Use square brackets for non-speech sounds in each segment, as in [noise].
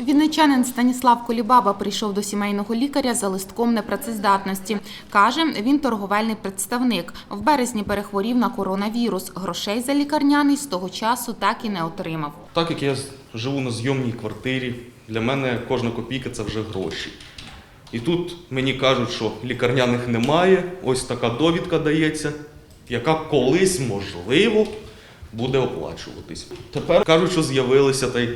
Вінничанин Станіслав Колібаба прийшов до сімейного лікаря за листком непрацездатності. Каже, він торговельний представник. В березні перехворів на коронавірус. Грошей за лікарняний з того часу так і не отримав. Так як я живу на зйомній квартирі, для мене кожна копійка це вже гроші. І тут мені кажуть, що лікарняних немає, ось така довідка дається, яка колись, можливо, буде оплачуватись. Тепер кажуть, що з'явилися, та й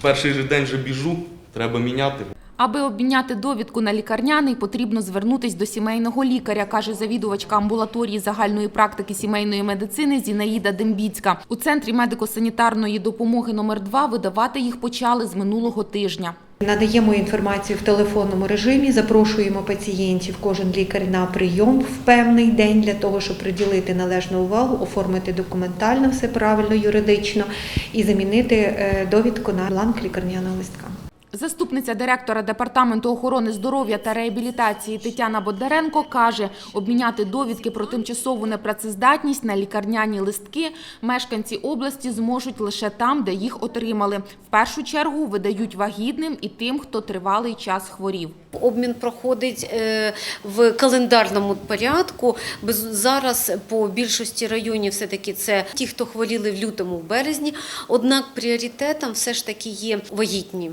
перший же день вже біжу, треба міняти. Аби обміняти довідку на лікарняний, потрібно звернутись до сімейного лікаря, каже завідувачка амбулаторії загальної практики сімейної медицини Зінаїда Дембіцька. У центрі медико-санітарної допомоги номер 2 видавати їх почали з минулого тижня. Надаємо інформацію в телефонному режимі, запрошуємо пацієнтів, кожен лікар на прийом в певний день для того, щоб приділити належну увагу, оформити документально все правильно, юридично і замінити е, довідку на бланк лікарняного листка. Заступниця директора департаменту охорони здоров'я та реабілітації Тетяна Бондаренко каже, обміняти довідки про тимчасову непрацездатність на лікарняні листки мешканці області зможуть лише там, де їх отримали. В першу чергу видають вагітним і тим, хто тривалий час хворів. Обмін проходить е, в календарному порядку. Зараз по більшості районів все-таки це ті, хто хворіли в лютому, в березні. Однак пріоритетом все ж таки є вагітні.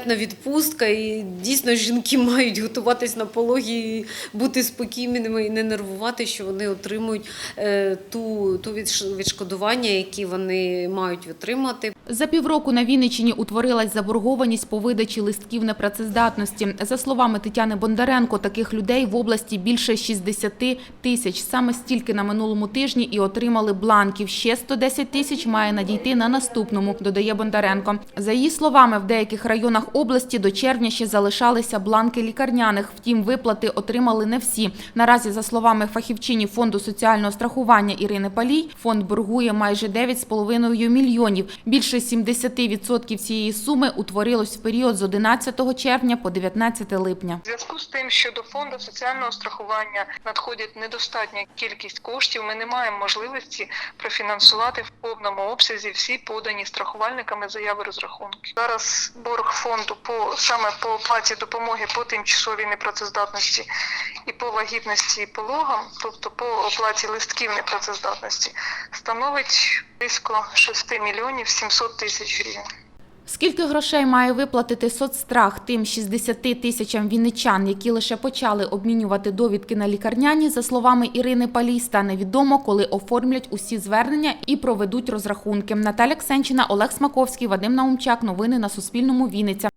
Декретна відпустка, і дійсно жінки [laughs] мають готуватись на пологі, бути спокійними і не нервувати, що вони отримують е, ту, ту відшкодування, які вони мають отримати. За півроку на Вінниччині утворилась заборгованість по видачі листків непрацездатності. За словами Тетяни Бондаренко, таких людей в області більше 60 тисяч. Саме стільки на минулому тижні і отримали бланків. Ще 110 тисяч має надійти на наступному, додає Бондаренко. За її словами, в деяких районах області до червня ще залишалися бланки лікарняних. Втім, виплати отримали не всі. Наразі, за словами фахівчині фонду соціального страхування Ірини Палій, фонд боргує майже 9,5 мільйонів. Більше 70% цієї суми утворилось в період з 11 червня по 19 липня. Зв'язку з тим, що до фонду соціального страхування надходить недостатня кількість коштів, ми не маємо можливості профінансувати в повному обсязі всі подані страхувальниками заяви розрахунки. Зараз борг фонду по саме по оплаті допомоги по тимчасовій непрацездатності і по вагітності і пологам, тобто по оплаті листків непрацездатності, становить близько 6 мільйонів 700 тисяч гривень. Скільки грошей має виплатити соцстрах тим 60 тисячам вінничан, які лише почали обмінювати довідки на лікарняні, за словами Ірини Палій, стане відомо, коли оформлять усі звернення і проведуть розрахунки. Наталя Ксенчина, Олег Смаковський, Вадим Наумчак. Новини на Суспільному. Вінниця.